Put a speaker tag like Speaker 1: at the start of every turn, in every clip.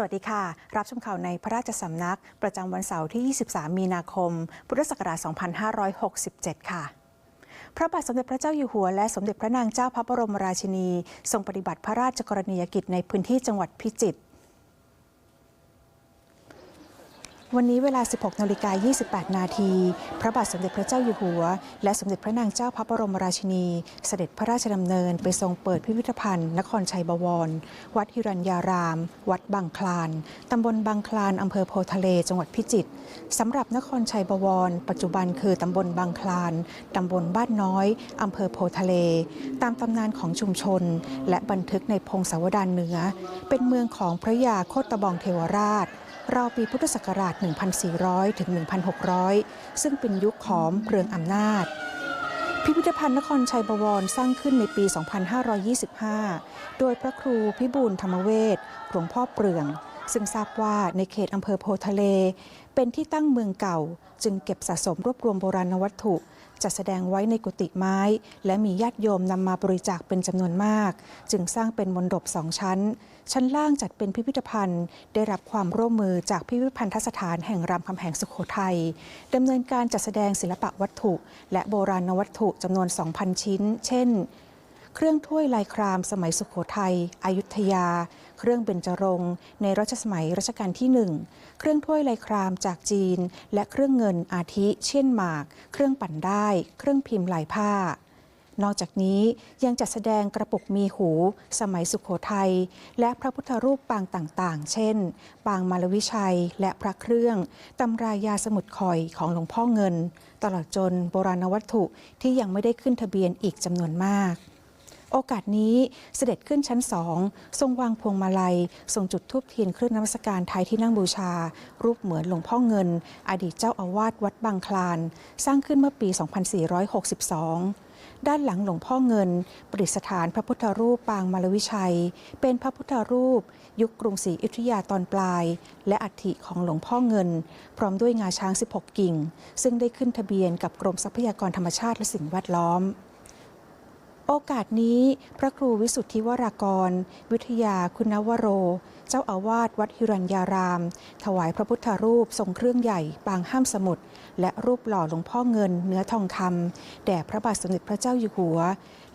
Speaker 1: สวัสดีค่ะ รับชมข่าวในพระราชสำนัก ประจำวันเสาร์ที่ 23 มีนาคม พุทธศักราช 2567 ค่ะพระบาทสมเด็จพระเจ้าอยู่หัวและสมเด็จพระนางเจ้าพระบรมราชินี ทรงปฏิบัติพระราชกรณียกิจในพื้นที่จังหวัดพิจิตร วันนี้เวลา 16นาฬิกา28 นาที พระบาทสมเด็จพระเจ้าอยู่หัว และสมเด็จพระนางเจ้าพระบรมราชินี เสด็จพระราชดำเนินไปทรงเปิดพิพิธภัณฑ์ นครชัยบวร วัดฮิรัญญาราม วัดบางคลาน ตำบลบางคลาน อำเภอโพทะเล จังหวัดพิจิตร สำหรับนครชัยบวร ปัจจุบันคือตำบลบางคลาน ตำบลบ้านน้อย อำเภอโพทะเล ตามตำนานของชุมชน และบันทึกในพงศาวดารเหนือ เป็นเมืองของพระยาโคตบองเทวราช ราวปีพุทธศักราช 1,400 ถึง 1,600 ซึ่งเป็นยุคของเรืองอำนาจ พิพิธภัณฑ์นครชัยบวรสร้างขึ้นในปี 2525 โดยพระครูพิบูลธรรมเวชหลวงพ่อเปลือง ซึ่งทราบว่าในเขตอำเภอโพทะเล เป็นที่ตั้งเมืองเก่า จึงเก็บสะสมรวบรวมโบราณวัตถุ จัดแสดงไว้ในกุฏิไม้ และมีญาติโยมนำมาบริจาคเป็นจำนวนมาก จึงสร้างเป็นมณฑปสองชั้น ชั้นล่างจัดเป็นพิพิธภัณฑ์ ได้รับความร่วมมือจากพิพิธภัณฑสถานแห่งรามคำแหงสุโขทัยดำเนินการจัดแสดงศิลปะวัตถุ และโบราณวัตถุจำนวน 2,000 ชิ้น เช่น เครื่องถ้วยลายครามสมัยสุโขทัยอยุธยา เครื่องเบญจรงค์ในรัชสมัยรัชกาลที่หนึ่งเครื่องถ้วยลายครามจากจีน และเครื่องเงินอาทิ เช่นหมาก เครื่องปั่นได้ เครื่องพิมพ์ลายผ้า นอกจากนี้ยังจัดแสดงกระปุกมีหู สมัยสุขโขทัย และพระพุทธรูปปางต่างๆ เช่น ปางมารวิชัย และพระเครื่องตำรายาสมุดคอยของหลวงพ่อเงิน ตลอดจนโบราณวัตถุที่ยังไม่ได้ขึ้นทะเบียนอีกจำนวนมาก โอกาสนี้เสด็จขึ้นชั้นสองทรงวางพวงมาลัย ทรงจุดธูปเทียนเครื่องนมัสการไทยที่นั่งบูชา รูปเหมือนหลวงพ่อเงิน อดีตเจ้าอาวาสวัดบางคลาน สร้างขึ้นเมื่อปี 2462ด้านหลังหลวงพ่อเงิน ประดิษฐานพระพุทธรูปปางมารวิชัย เป็นพระพุทธรูป ยุคกรุงศรีอยุธยาตอนปลาย และอัฐิของหลวงพ่อเงิน พร้อมด้วยงาช้าง 16 กิ่ง ซึ่งได้ขึ้นทะเบียนกับกรมทรัพยากรธรรมชาติและสิ่งแวดล้อม โอกาสนี้พระครูวิสุทธิวรากร วิทยาคุณวโร เจ้าอาวาสวัดหิรัญญาราม ถวายพระพุทธรูปทรงเครื่องใหญ่ปางห้ามสมุทรและรูปหล่อหลวงพ่อเงินเนื้อทองคำแด่พระบาทสมเด็จพระเจ้าอยู่หัว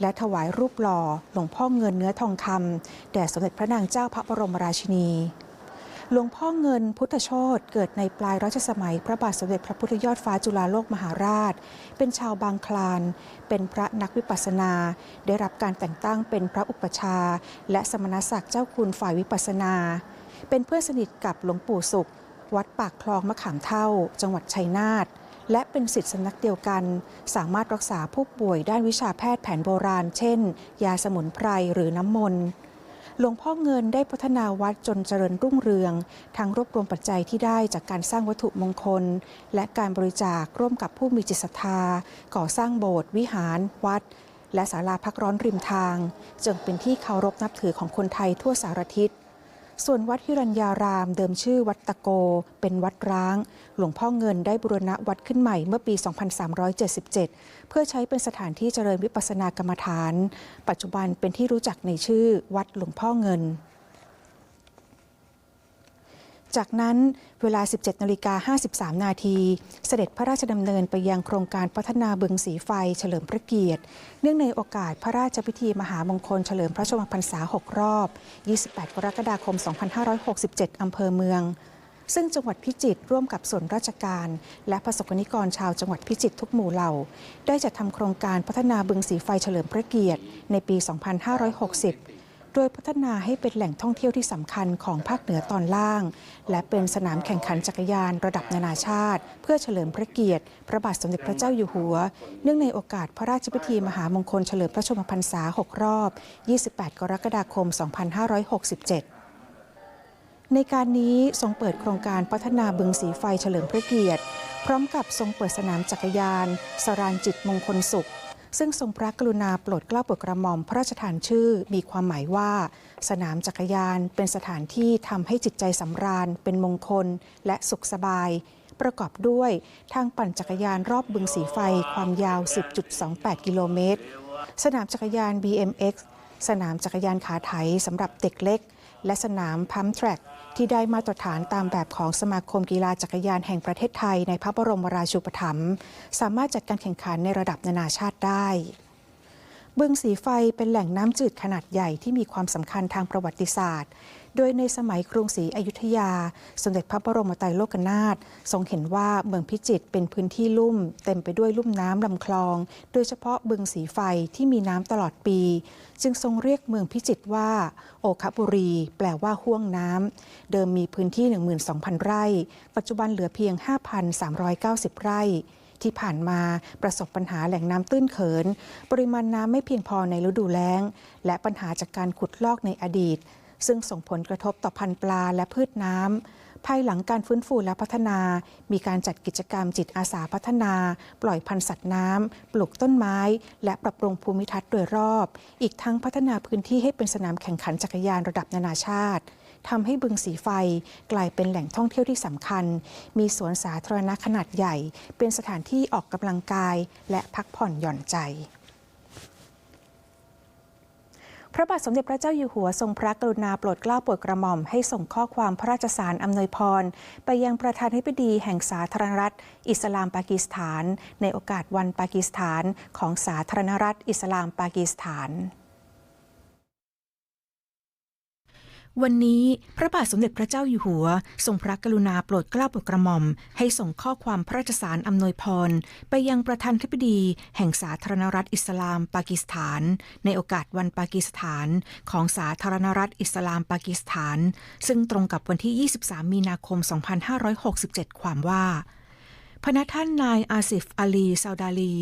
Speaker 1: และถวายรูปหล่อหลวงพ่อเงินเนื้อทองคำแด่สมเด็จพระนางเจ้าพระบรมราชินี หลวงพ่อเงินพุทธโชตเกิดในปลายรัชสมัย พระบาทสมเด็จพระพุทธยอดฟ้าจุฬาโลกมหาราช เป็นชาวบางคลาน เป็นพระนักวิปัสสนา ได้รับการแต่งตั้งเป็นพระอุปชา และสมณศักดิ์เจ้าคุณฝ่ายวิปัสสนา เป็นเพื่อนสนิทกับหลวงปู่สุข วัดปากคลองมะขามเท่า จังหวัดชัยนาทและเป็นสิทธิสำนักเดียวกัน สามารถรักษาผู้ป่วยด้านวิชาแพทย์แผนโบราณ เช่น ยาสมุนไพรหรือน้ำมนต์ หลวงพ่อเงินได้พัฒนาวัดจนเจริญรุ่งเรืองทั้งรวบรวมปัจจัยที่ได้จากการสร้างวัตถุมงคล และการบริจาคร่วมกับผู้มีจิตศรัทธา ก่อสร้างโบสถ์วิหาร วัด และศาลาพักร้อนริมทาง จึงเป็นที่เคารพนับถือของคนไทยทั่วสารทิศ ส่วนวัดฮิรัญญารามเดิมชื่อวัดตะโก เป็นวัดร้าง หลวงพ่อเงินได้บูรณะวัดขึ้นใหม่เมื่อปี 2377 เพื่อใช้เป็นสถานที่เจริญวิปัสสนากรรมฐาน ปัจจุบันเป็นที่รู้จักในชื่อวัดหลวงพ่อเงิน จากนั้นเวลา 17นาฬิกา53 นาทีเสด็จพระราชดำเนินไปยังโครงการพัฒนาบึงสีไฟเฉลิมพระเกียรติ เนื่องในโอกาสพระราชพิธีมหามงคลเฉลิมพระชนมพรรษา 6 รอบ 28 กรกฎาคม 2567 อำเภอเมืองซึ่งจังหวัดพิจิตรร่วมกับส่วนราชการ และประสบกนิกรชาวจังหวัดพิจิตรทุกหมู่เหล่า ได้จัดทำโครงการพัฒนาบึงสีไฟเฉลิมพระเกียรติ ในปี 2560 โดยพัฒนาให้เป็นแหล่งท่องเที่ยวที่สำคัญของภาคเหนือตอนล่าง และเป็นสนามแข่งขันจักรยานระดับนานาชาติ เพื่อเฉลิมพระเกียรติ พระบาทสมเด็จพระเจ้าอยู่หัว เนื่องในโอกาสพระราชพิธีมหามงคลเฉลิมพระชนมพรรษา 6 รอบ 28 กรกฎาคม 2567ในการนี้ทรงเปิดโครงการพัฒนาบึงสีไฟเฉลิมพระเกียรติ พร้อมกับทรงเปิดสนามจักรยาน สรานจิตมงคลสุข ซึ่งทรงพระกรุณาโปรดเกล้าโปรดกระหม่อมพระราชทานชื่อ มีความหมายว่า สนามจักรยานเป็นสถานที่ทำให้จิตใจสำราญ เป็นมงคล และสุขสบาย ประกอบด้วยทางปั่นจักรยานรอบบึงสีไฟความยาว 10.28 กิโลเมตร สนามจักรยาน BMX สนามจักรยานขาไถสำหรับเด็กเล็ก และสนามพัมแทร็กที่ได้มาตรฐานตามแบบของสมาคมกีฬาจักรยานแห่งประเทศไทยในพระบรมราชูปถัมภ์สามารถจัดการแข่งขันในระดับนานาชาติได้บึงสีไฟเป็นแหล่งน้ำจืดขนาดใหญ่ที่มีความสำคัญทางประวัติศาสตร์ โดยในสมัยกรุงศรีอยุธยา สมเด็จพระบรมไตรโลกนาถทรงเห็นว่าเมืองพิจิตรเป็นพื้นที่ลุ่ม เต็มไปด้วยลุ่มน้ำลำคลอง โดยเฉพาะบึงสีไฟที่มีน้ำตลอดปี จึงทรงเรียกเมืองพิจิตรว่า โอคบุรี แปลว่าห่วงน้ำเดิมมีพื้นที่ 12,000 ไร่ ปัจจุบันเหลือเพียง 5,390 ไร่ที่ผ่านมาประสบปัญหาแหล่งน้ำตื้นเขิน ปริมาณน้ำไม่เพียงพอในฤดูแล้ง และปัญหาจากการขุดลอกในอดีต ซึ่งส่งผลกระทบต่อพันธุ์ปลาและพืชน้ำ ภายหลังการฟื้นฟูและพัฒนา มีการจัดกิจกรรมจิตอาสาพัฒนา ปล่อยพันธุ์สัตว์น้ำ ปลูกต้นไม้ และปรับปรุงภูมิทัศน์โดยรอบ อีกทั้งพัฒนาพื้นที่ให้เป็นสนามแข่งขันจักรยานระดับนานาชาติทำให้บึงสีไฟกลายเป็นแหล่งท่องเที่ยวที่สำคัญ มีสวนสาธารณะขนาดใหญ่ เป็นสถานที่ออกกำลังกาย และพักผ่อนหย่อนใจ พระบาทสมเด็จพระเจ้าอยู่หัวทรงพระกรุณาโปรดเกล้าโปรดกระหม่อมให้ส่งข้อความพระราชสารอำนวยพร ไปยังประธานาธิบดีแห่งสาธารณรัฐ อิสลามปากีสถาน ในโอกาสวันปากีสถานของสาธารณรัฐ อิสลามปากีสถาน วันนี้พระบาทสมเด็จพระเจ้าอยู่หัว ทรงพระกรุณาโปรดเกล้าโปรดกระหม่อม ให้ส่งข้อความพระราชสารอำนวยพร ไปยังประธานธิบดี แห่งสาธารณรัฐอิสลามปากีสถาน ในโอกาสวันปากีสถาน ของสาธารณรัฐอิสลามปากีสถาน ซึ่งตรงกับวันที่ 23 มีนาคม 2567 ความว่าพระท่านนายอาซิฟอาลีซาวดาลี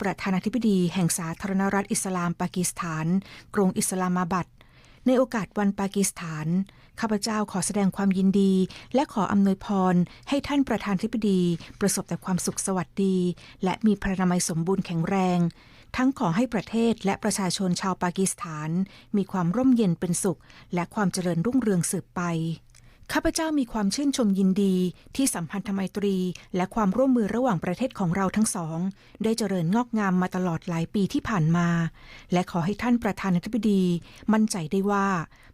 Speaker 1: ประธานาธิบดีแห่งสาธารณรัฐอิสลามปากีสถาน กรุงอิสลามาบัด ในโอกาสวันปากีสถาน ข้าพเจ้าขอแสดงความยินดี และขออำนวยพร ให้ท่านประธานธิบดี ประสบแต่ความสุขสวัสดี และมีพระนามัยสมบูรณ์แข็งแรง ทั้งขอให้ประเทศและประชาชนชาวปากีสถาน มีความร่มเย็นเป็นสุข และความเจริญรุ่งเรืองสืบไป ข้าพเจ้ามีความชื่นชมยินดีที่สัมพันธไมตรี และความร่วมมือระหว่างประเทศของเราทั้งสอง ได้เจริญงอกงามมาตลอดหลายปีที่ผ่านมา และขอให้ท่านประธานาธิบดี มั่นใจได้ว่า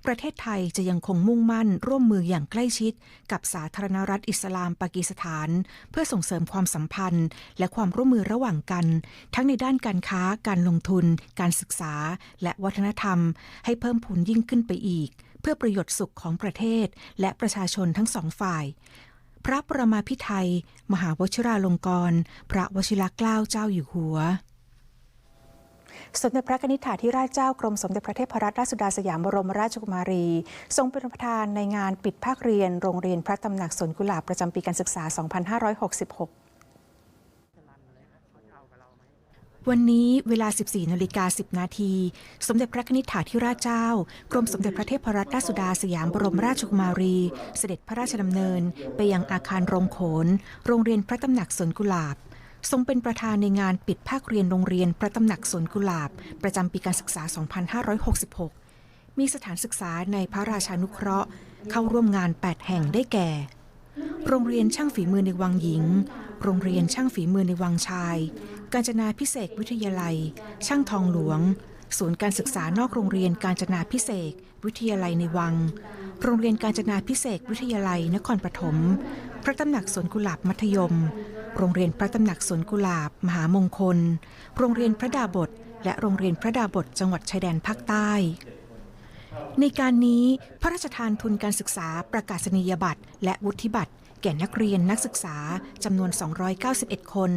Speaker 1: ประเทศไทยจะยังคงมุ่งมั่น ร่วมมืออย่างใกล้ชิด กับสาธารณรัฐอิสลามปากีสถาน เพื่อส่งเสริมความสัมพันธ์ และความร่วมมือระหว่างกัน ทั้งในด้านการค้า การลงทุน การศึกษา และวัฒนธรรม ให้เพิ่มพูนยิ่งขึ้นไปอีก เพื่อประโยชน์สุขของประเทศ และประชาชนทั้งสองฝ่าย พระประมาพิไทย มหาวชิราลงกรณ์พระวชิรเกล้าเจ้าอยู่หัวสมเด็จพระนิษฐาธิราชเจ้ากรมสมเด็จพระเทพรัตนราชสุดาสยามบรมราชกุมารี ทรงเป็นประธานในงานปิดภาคเรียน โรงเรียนพระตำหนักสวนกุหลาบประจำปีการศึกษา 2566 วันนี้เวลา 14นาฬิกา10 นาที สมเด็จพระนิษฐาธิราชเจ้า กรมสมเด็จพระเทพรัตนราชสุดาสยามบรมราชกุมารี เสด็จพระราชดำเนิน ไปยังอาคารโรงโขน โรงเรียนพระตำหนักสวนกุหลาบ ทรงเป็นประธานในงานปิดภาคเรียนโรงเรียนพระตำหนักสวนกุหลาบ ประจำปีการศึกษา 2566 มีสถานศึกษาในพระราชานุเคราะห์ เข้าร่วมงาน 8 แห่งได้แก่ โรงเรียนช่างฝีมือในวังหญิง โรงเรียนช่างฝีมือในวังชาย กาญจนาพิเศษวิทยาลัย ช่างทองหลวง ศูนย์การศึกษานอกโรงเรียนกาญจนาพิเศษวิทยาลัยในวัง โรงเรียนกาญจนาพิเศษวิทยาลัยนครปฐม พระตำหนักสวนกุหลาบมัธยม โรงเรียนพระตำหนักสวนกุหลาบ มหามงคล โรงเรียนพระดาบท และโรงเรียนพระดาบทจังหวัดชายแดนภาคใต้ในการนี้พระราชทานทุนการศึกษาประกาศนียบัตรและวุฒิบัตร แก่นักเรียนนักศึกษาจำนวน 291 คน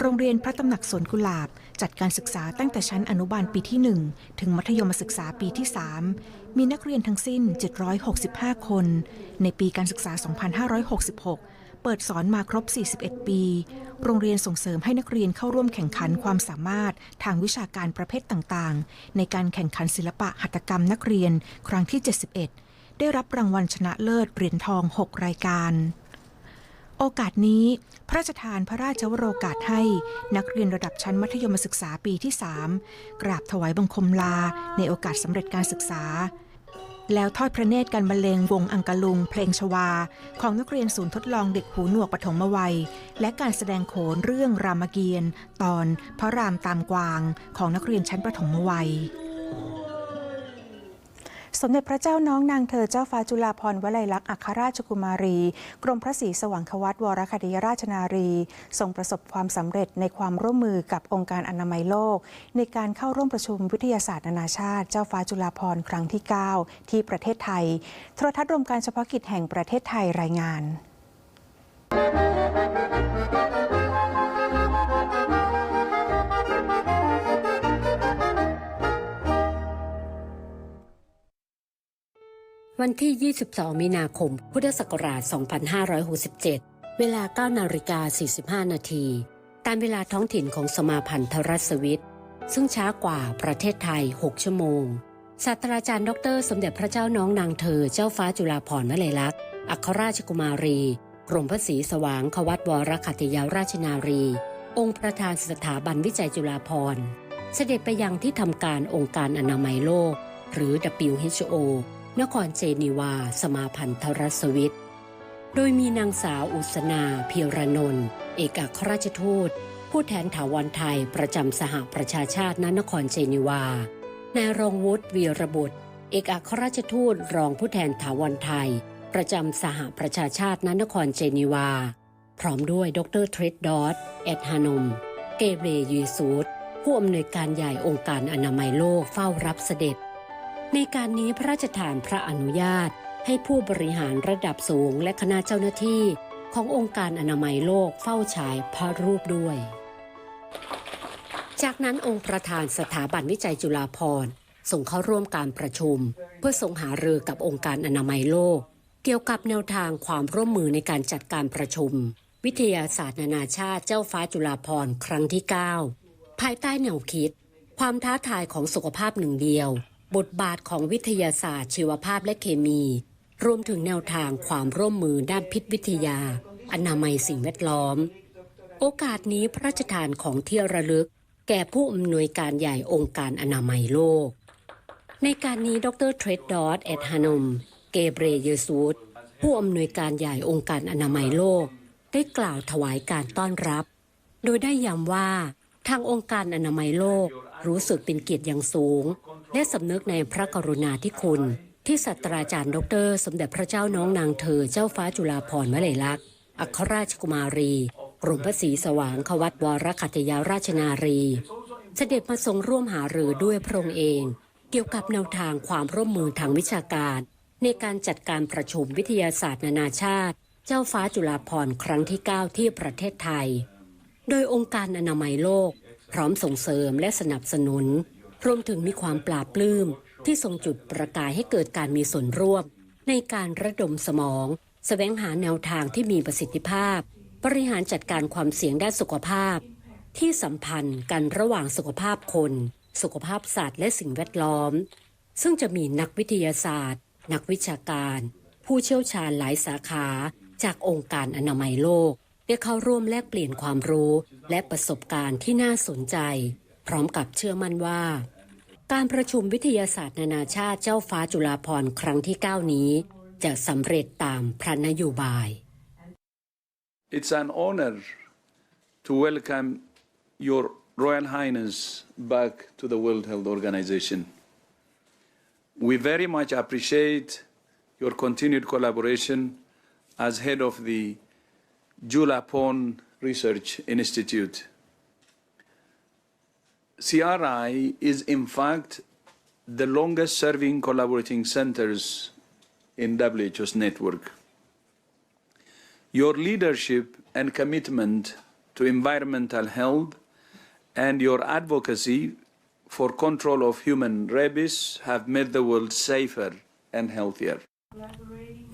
Speaker 1: โรงเรียนพระตำหนักสวนกุหลาบ จัดการศึกษาตั้งแต่ชั้นอนุบาลปีที่ 1 ถึงมัธยมศึกษาปีที่ 3 มีนักเรียนทั้งสิ้น 765 คน ในปีการศึกษา 2566 เปิดสอนมาครบ 41 ปี โรงเรียนส่งเสริมให้นักเรียนเข้าร่วมแข่งขันความสามารถทางวิชาการประเภทต่างๆ ในการแข่งขันศิลปะหัตถกรรมนักเรียนครั้งที่ 71ได้รับรางวัลชนะเลิศเหรียญทอง 6 รายการ โอกาสนี้ พระราชทานพระราชวโรกาสให้นักเรียนระดับชั้นมัธยมศึกษาปีที่ 3 กราบถวายบังคมลาในโอกาสสำเร็จการศึกษา แล้วทอดพระเนตรการบรรเลงวงอังกะลุง เพลงชวา ของนักเรียนศูนย์ทดลองเด็กหูหนวกปฐมวัย และการแสดงโขนเรื่องรามเกียรติ์ตอนพระรามตามกวางของนักเรียนชั้นประถมวัย สมเด็จพระเจ้าน้องนางเธอเจ้าฟ้าจุฬาภรณ์วลัยลักษณ์อัครราชกุมารี กรมพระศรีสว่างควัตวรคดีราชนารี ทรงประสบความสำเร็จในความร่วมมือกับองค์การอนามัยโลก ในการเข้าร่วมประชุมวิทยาศาสตร์นานาชาติ เจ้าฟ้าจุฬาภรณ์ครั้งที่ 9 ที่ประเทศไทย โทรทัศน์รวมการเฉพาะกิจแห่งประเทศไทยรายงาน
Speaker 2: วันที่ 22 มีนาคม พุทธศักราช 2567 เวลา 9 นาฬิกา 45 นาที ตามเวลาท้องถิ่นของสมาพันธรัฐสวิตซึ่งช้ากว่าประเทศไทย 6 ชั่วโมง ศาสตราจารย์ดร สมเด็จพระเจ้าน้องนางเธอ เจ้าฟ้าจุฬาภรณ์วลัยลักษณ์ อัครราชกุมารี กรมพระศรีสว่างควัตวรคัตยาราชนารี องค์ประธานสถาบันวิจัยจุฬาภรณ์ เสด็จไปยังที่ทำการองค์การอนามัยโลก หรือ WHO นครเจนีวา สมาพันธรัสวิตโดยมีนางสาวอุสนาเพียรนนท์เอกอัครราชทูต ผู้แทนถาวรไทยประจำสหประชาชาติณนครเจนีวานายรองวุฒิวีรบุตร เอกอัครราชทูตรองผู้แทนถาวรไทย ประจำสหประชาชาติณนครเจนีวา พร้อมด้วยดรเทรดดอตเอ็ดฮานม เกเบรยูซูดผู้อำนวยการใหญ่องค์การอนามัยโลกเฝ้ารับเสด็จ ในการนี้พระราชทานพระอนุญาต ให้ผู้บริหารระดับสูงและคณะเจ้าหน้าที่ ขององค์การอนามัยโลกเฝ้าฉายพระรูปด้วย จากนั้นองค์ประธานสถาบันวิจัยจุฬาภรณ์ส่งเข้าร่วมการประชุม เพื่อส่งหารือกับองค์การอนามัยโลก เกี่ยวกับแนวทางความร่วมมือในการจัดการประชุม วิทยาศาสตร์นานาชาติเจ้าฟ้าจุฬาภรณ์ครั้งที่ 9 ภายใต้แนวคิด ความท้าทายของสุขภาพหนึ่งเดียว บทบาทของวิทยาศาสตร์ชีวภาพและเคมี รวมถึงแนวทางความร่วมมือด้านพิษวิทยา อนามัยสิ่งแวดล้อม โอกาสนี้พระราชทานของเที่ระลึก แก่ผู้อำนวยการใหญ่องค์การอนามัยโลก ในการนี้ดรเทรดดอตเอ็ดฮานม เกเบรเยซูดผู้อำนวยการใหญ่องค์การอนามัยโลก ได้กล่าวถวายการต้อนรับ โดยได้ย้ำว่าทางองค์การอนามัยโลกรู้สึกเป็นเกียรติอย่างสูง และสำนึกในพระกรุณาธิคุณ ที่ศาสตราจารย์ดร สมเด็จพระเจ้าน้องนางเธอเจ้าฟ้าจุฬาภรณ์วลัยลักษณ์อัครราชกุมารีกรมพระศรีสว่างควัตวรคัตยาราชนารี เสด็จมาทรงร่วมหารือด้วยพระองค์เอง เกี่ยวกับแนวทางความร่วมมือทางวิชาการ ในการจัดการประชุมวิทยาศาสตร์นานาชาติ เจ้าฟ้าจุฬาภรณ์ครั้งที่ 9 ที่ประเทศไทย โดยองค์การอนามัยโลก พร้อมส่งเสริมและสนับสนุน รวมถึงมีความปราปลื้มที่ทรงจุดประกายให้เกิดการมีส่วนร่วม ในการระดมสมองแสวงหาแนวทางที่มีประสิทธิภาพ บริหารจัดการความเสี่ยงด้านสุขภาพ ที่สัมพันธ์กันระหว่างสุขภาพคน สุขภาพสัตว์และสิ่งแวดล้อม ซึ่งจะมีนักวิทยาศาสตร์ นักวิชาการ ผู้เชี่ยวชาญหลายสาขา จากองค์การอนามัยโลกได้เข้าร่วมแลกเปลี่ยนความรู้และประสบการณ์ที่น่าสนใจ พร้อมกับเชื่อมั่นว่า การประชุมวิทยาศาสตร์นานาชาติเจ้าฟ้าจุฬาภรณ์ครั้งที่ 9 นี้ จะสำเร็จตามพระนโยบาย
Speaker 3: It's an honor to welcome Your Royal Highness back to the World Health Organization. We very much appreciate your continued collaboration as head of the Julapon Research Institute. CRI is, in fact, the longest serving collaborating centers in WHO's network. Your leadership and commitment to environmental health and your advocacy for control of human rabies have made the world safer and healthier.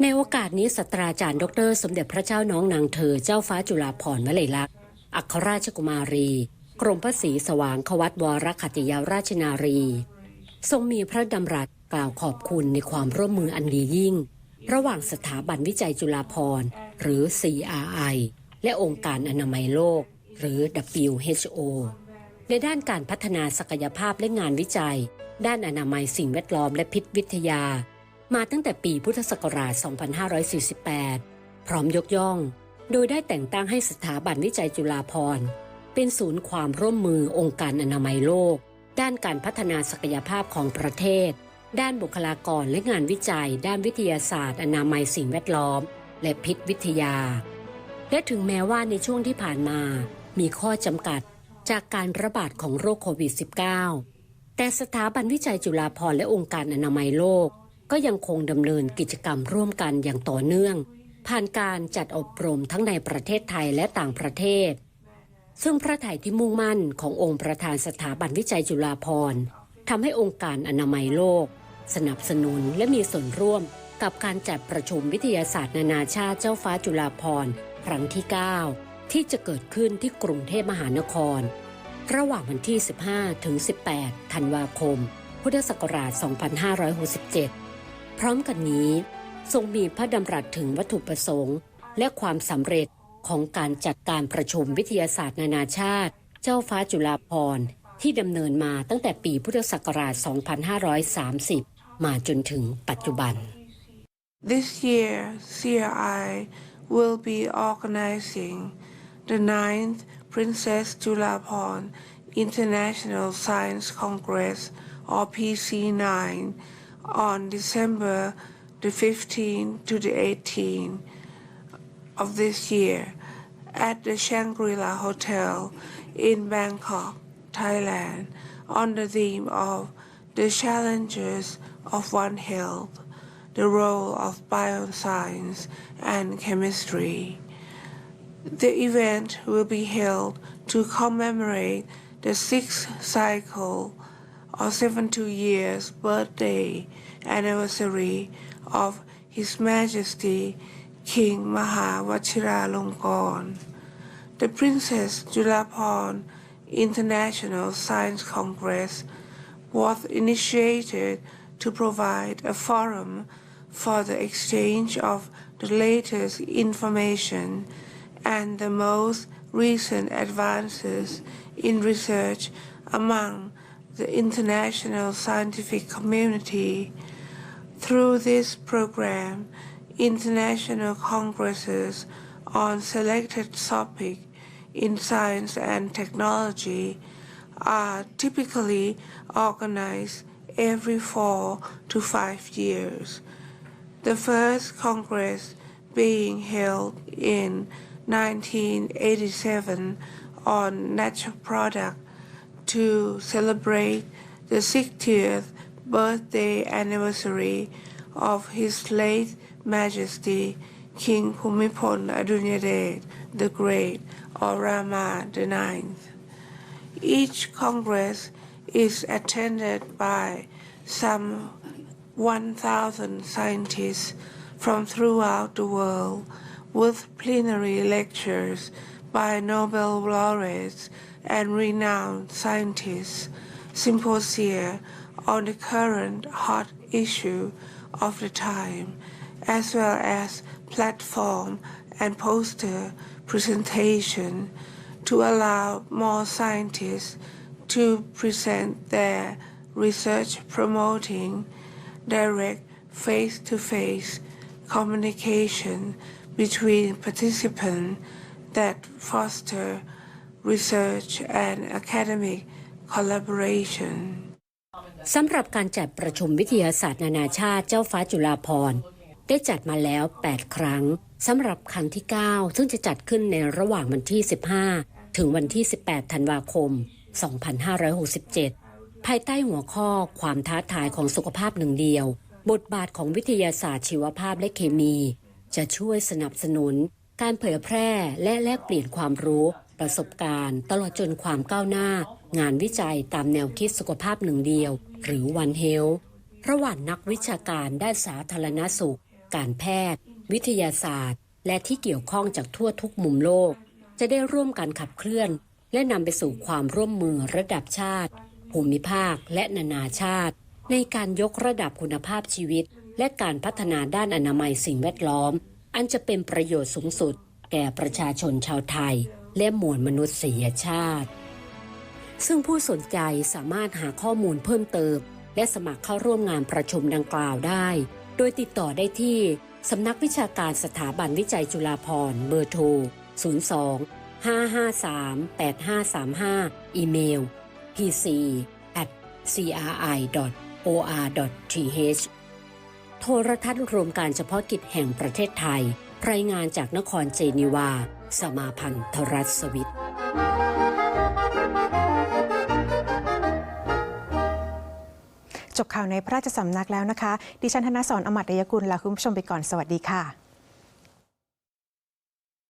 Speaker 2: ในโอกาสนี้ศาสตราจารย์ดร สมเด็จพระเจ้าน้องนางเธอ เจ้าฟ้าจุฬาภรณ์วลัยลักษณ์ อัครราชกุมารี กรมพระศรีสว่างควัตวรคัตยาราชนารี ทรงมีพระดำรัสกล่าวขอบคุณในความร่วมมืออันดียิ่ง ระหว่างสถาบันวิจัยจุฬาภรณ์ หรือ CRI และองค์การอนามัยโลก หรือ WHO ในด้านการพัฒนาศักยภาพและงานวิจัย ด้านอนามัยสิ่งแวดล้อมและพิษวิทยา มาตั้งแต่ปีพุทธศักราช 2548 พร้อมยกย่อง โดยได้แต่งตั้งให้สถาบันวิจัยจุฬาภรณ์ เป็นศูนย์ความร่วมมือองค์การอนามัยโลก ด้านการพัฒนาศักยภาพของประเทศ ด้านบุคลากรและงานวิจัย ด้านวิทยาศาสตร์ อนามัยสิ่งแวดล้อม และพิษวิทยา และถึงแม้ว่าในช่วงที่ผ่านมา มีข้อจำกัดจากการระบาดของโรคโควิด -19 แต่สถาบันวิจัยจุฬาภรณ์และองค์การอนามัยโลก ก็ยังคงดำเนินกิจกรรมร่วมกันอย่างต่อเนื่อง ผ่านการจัดอบรมทั้งในประเทศไทยและต่างประเทศ ซึ่งพระไถ่ที่มุ่งมั่นขององค์ประธานสถาบันวิจัยจุฬาภรณ์ทำให้องค์การอนามัยโลก สนับสนุนและมีส่วนร่วมกับการจัดประชุมวิทยาศาสตร์นานาชาติเจ้าฟ้าจุฬาภรณ์ครั้งที่ 9 ที่จะเกิดขึ้นที่กรุงเทพมหานคร ระหว่างวันที่ 15 ถึง 18 ธันวาคม พุทธศักราช 2567 พร้อมกันนี้ ทรงมีพระดำรัสถึงวัตถุประสงค์ และความสำเร็จ ของการจัดการประชุมวิทยาศาสตร์นานาชาติ เจ้าฟ้าจุฬาภรณ์ที่ดำเนินมาตั้งแต่ปีพุทธศักราช 2530 มาจนถึงปัจจุบัน
Speaker 4: This year, CRI will be organizing the ninth Princess Julapon International Science Congress, or PC9, on December the 15th to the 18th of this year at the Shangri-La Hotel in Bangkok, Thailand, on the theme of the challenges of One Health the role of bioscience and chemistry. The event will be held to commemorate the sixth cycle or 72 years birthday anniversary of His Majesty King Maha Vajiralongkorn. The Princess Julapon International Science Congress was initiated to provide a forum for the exchange of the latest information and the most recent advances in research among the international scientific community. Through this program, international congresses on selected topics in science and technology are typically organized every four to five years. The first Congress being held in 1987 on natural product to celebrate the 60th birthday anniversary of His late Majesty King Bhumipol Adulyadej the Great or Rama IX. Each Congress is attended by some 1,000 scientists from throughout the world with plenary lectures by Nobel laureates and renowned scientists, symposia on the current hot issue of the time, as well as platform and poster presentation to allow more scientists to present their research promoting direct face-to-face communication between participants that foster research and academic collaboration.
Speaker 2: สำหรับการจัดประชุมวิทยาศาสตร์นานาชาติเจ้าฟ้าจุฬาภรณ์ ได้จัดมาแล้ว 8 ครั้งสำหรับครั้งที่ 9 ซึ่งจะจัดขึ้นในระหว่างวันที่ 15 ถึงวันที่ 18 ธันวาคม 2567 ภายใต้หัวข้อความท้าทายของสุขภาพหนึ่งเดียว บทบาทของวิทยาศาสตร์ชีวภาพและเคมี จะช่วยสนับสนุน การเผยแพร่และแลกเปลี่ยนความรู้ ประสบการณ์ ตลอดจนความก้าวหน้า งานวิจัยตามแนวคิดสุขภาพหนึ่งเดียว หรือ One Health ระหว่างนักวิชาการด้านสาธารณสุข การแพทย์ วิทยาศาสตร์ และที่เกี่ยวข้องจากทั่วทุกมุมโลก จะได้ร่วมกันขับเคลื่อน และนำไปสู่ความร่วมมือระดับชาติ ภูมิภาคและนานาชาติ ในการยกระดับคุณภาพชีวิต และการพัฒนาด้านอนามัยสิ่งแวดล้อม อันจะเป็นประโยชน์สูงสุด แก่ประชาชนชาวไทย และมวลมนุษยชาติ ซึ่งผู้สนใจสามารถหาข้อมูลเพิ่มเติมและสมัครเข้าร่วมงานประชุมดังกล่าวได้ โดยติดต่อได้ที่ สำนักวิชาการสถาบันวิจัยจุฬาภรณ์เบอร์โทร 02 553 8535 อีเมล pc at cri or.th โทรทัศน์รวมการเฉพาะกิจแห่งประเทศไทย รายงานจากนครเจนีวา สมาพันธรัฐสวิต
Speaker 1: จบข่าวในพระราชสำนักแล้วนะคะ ดิฉันธนสรอมัตยกุลลาคุณผู้ชมไปก่อนสวัสดีค่ะ